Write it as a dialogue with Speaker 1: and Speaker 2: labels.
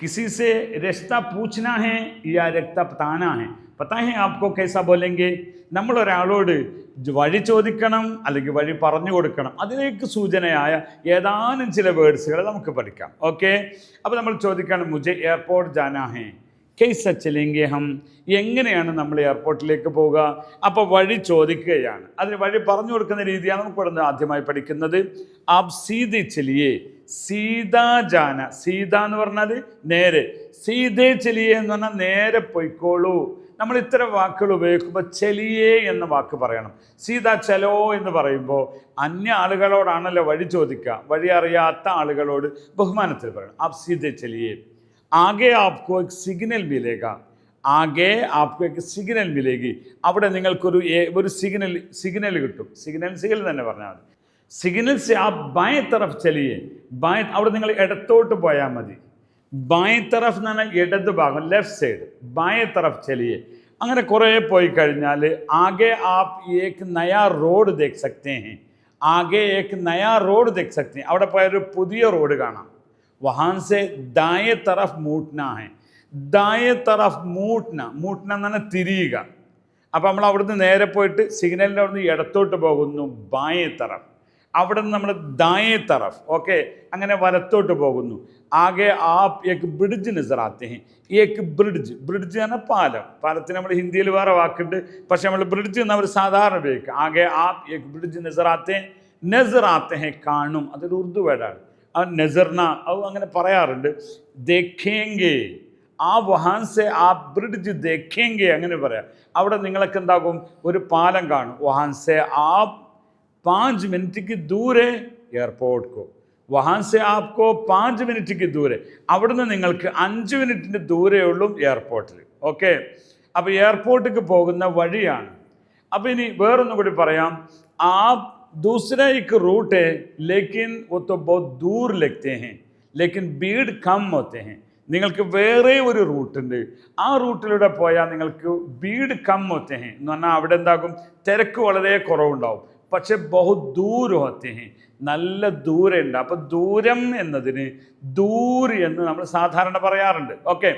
Speaker 1: किसी से रिश्ता पूछना है या रक्ता बताना है पता है आपको कैसा बोलेंगे നമ്മൾ ഒരാളോട് ജ് വഴി ചോദിക്കണം അല്ലെങ്കിൽ വഴി പറഞ്ഞു കൊടുക്കണം അതിലേക്ക് സൂചനയായ ഏതാനും ചില വേർഡ്സുകൾ നമുക്ക് പഠിക്കാം ഓക്കെ അപ്പോൾ നമ്മൾ ചോദിക്കണം മുജെ എയർപോർട്ട് ജാനാ ഹേ കേസ ചെലെങ്കെ ഹം എങ്ങനെയാണ് നമ്മൾ എയർപോർട്ടിലേക്ക് പോവുക? അപ്പോൾ വഴി ചോദിക്കുകയാണ്. അതിന് വഴി പറഞ്ഞു കൊടുക്കുന്ന രീതിയാണ് നമുക്ക് ഇവിടെ ആദ്യമായി പഠിക്കുന്നത്. അബ് സീതി ചെലിയെ. സീതാജാന സീത എന്ന് പറഞ്ഞാൽ നേരെ. സീതേ ചെലിയെ എന്ന് പറഞ്ഞാൽ നേരെ പൊയ്ക്കോളൂ. നമ്മൾ ഇത്തരം വാക്കുകൾ ഉപയോഗിക്കുമ്പോൾ ചെലിയേ എന്ന വാക്ക് പറയണം. സീത ചെലോ എന്ന് പറയുമ്പോൾ അന്യ ആളുകളോടാണല്ലോ വഴി ചോദിക്കുക. വഴി അറിയാത്ത ആളുകളോട് ബഹുമാനത്തിൽ പറയണം. അബ് സീതേ ചെലിയേ. ആകെ ആപ്കോ എക് സിഗ്നൽ മിലേക ആകെ ആപ്കോ എക് സിഗ്നൽ മിലേഗി അവിടെ നിങ്ങൾക്കൊരു ഒരു സിഗ്നൽ സിഗ്നൽ കിട്ടും. സിഗ്നൽ സിഗ്നൽ തന്നെ പറഞ്ഞാൽ മതി. സിഗ്നൽ സെ ആ ബായ തറഫ് ചെലിയെ ബായ അവിടെ നിങ്ങൾ ഇടത്തോട്ട് പോയാൽ മതി. ബായ തറഫ് എന്ന് പറഞ്ഞാൽ ഇടത് ഭാഗം ലെഫ്റ്റ് സൈഡ് ബായ തറഫ് ചെലിയെ അങ്ങനെ കുറേ പോയി കഴിഞ്ഞാൽ ആകെ ആപ് ഏക്ക് നയാ റോഡ് ദേഖ് സക്തേ ഹേ. ആകെ ഏക്ക് നയാ റോഡ് ദേഖ് സക്തേ. അവിടെ പോയൊരു പുതിയ റോഡ് കാണാം. वहाँ से दाएं तरफ മൂട്ട്ന है ദായേ തറഫ് മൂട്ട്ന മൂട്ട്ന എന്ന് പറഞ്ഞാൽ തിരിയുക അപ്പോൾ നമ്മൾ അവിടുന്ന് നേരെ പോയിട്ട് സിഗ്നലിൻ്റെ അവിടുന്ന് ഇടത്തോട്ട് പോകുന്നു ബായേ തറഫ് അവിടെ നിന്ന് നമ്മൾ ദായേ തറഫ് ഓക്കെ അങ്ങനെ വലത്തോട്ട് പോകുന്നു ആകെ ആപ് ഏക്ക് ബ്രിഡ്ജ് നസറാത്തെ ഹേ ഏക്ക് ബ്രിഡ്ജ് ബ്രിഡ്ജ് എന്ന പാലം പാലത്തിന് നമ്മൾ ഹിന്ദിയിൽ വേറെ വാക്കുണ്ട് പക്ഷെ നമ്മൾ ബ്രിഡ്ജ് എന്ന് അവർ സാധാരണ ഉപയോഗിക്കുക ആകെ ആപ് ഏക്ക് ബ്രിഡ്ജ് നസറാത്തെ നസറാത്തെ ഹേ കാണും അതൊരു ഉറുദു വേർഡാണ് ആ നെസർന അത് അങ്ങനെ പറയാറുണ്ട് ദേഖേങ്കെ. ആ വഹാൻസെ ആ ബ്രിഡ്ജ് ദേഖേങ്കെ അങ്ങനെ പറയാം. അവിടെ നിങ്ങളൊക്കെ എന്താകും? ഒരു പാലം കാണും. വഹാൻസെ ആ പാഞ്ച് മിനിറ്റ് ദൂരെ എയർപോർട്ട് കോ. വഹാൻ സെ ആപ്കോ പാഞ്ച് മിനിറ്റ് ദൂരെ. അവിടുന്ന് നിങ്ങൾക്ക് അഞ്ച് മിനിറ്റിന്റെ ദൂരേ ഉള്ളൂ എയർപോർട്ടിൽ ഓക്കെ? അപ്പോൾ എയർപോർട്ടിലേക്ക് പോകുന്ന വഴിയാണ്. അപ്പോൾ ഇനി വേറൊന്നും കൂടി പറയാം. ആ दूसरा एक रूट है लेकिन वो तो बहुत दूर लगते हैं लेकिन भीड़ कम होते हैं നിങ്ങൾക്ക് വേറെ ഒരു റൂട്ടുണ്ട് ആ റൂട്ടിലൂടെ പോയാൽ നിങ്ങൾക്ക് ഭീഡ് കം ഹോത്തെ ഹേ എന്ന് പറഞ്ഞാൽ അവിടെ എന്താകും തിരക്ക് വളരെ കുറവുണ്ടാവും പക്ഷെ ബഹു ദൂരം ഹോത്തെ ഹേ നല്ല ദൂരം ഉണ്ട് അപ്പം ദൂരം എന്നതിന് ദൂർ എന്ന് നമ്മൾ സാധാരണ പറയാറുണ്ട് ഓക്കെ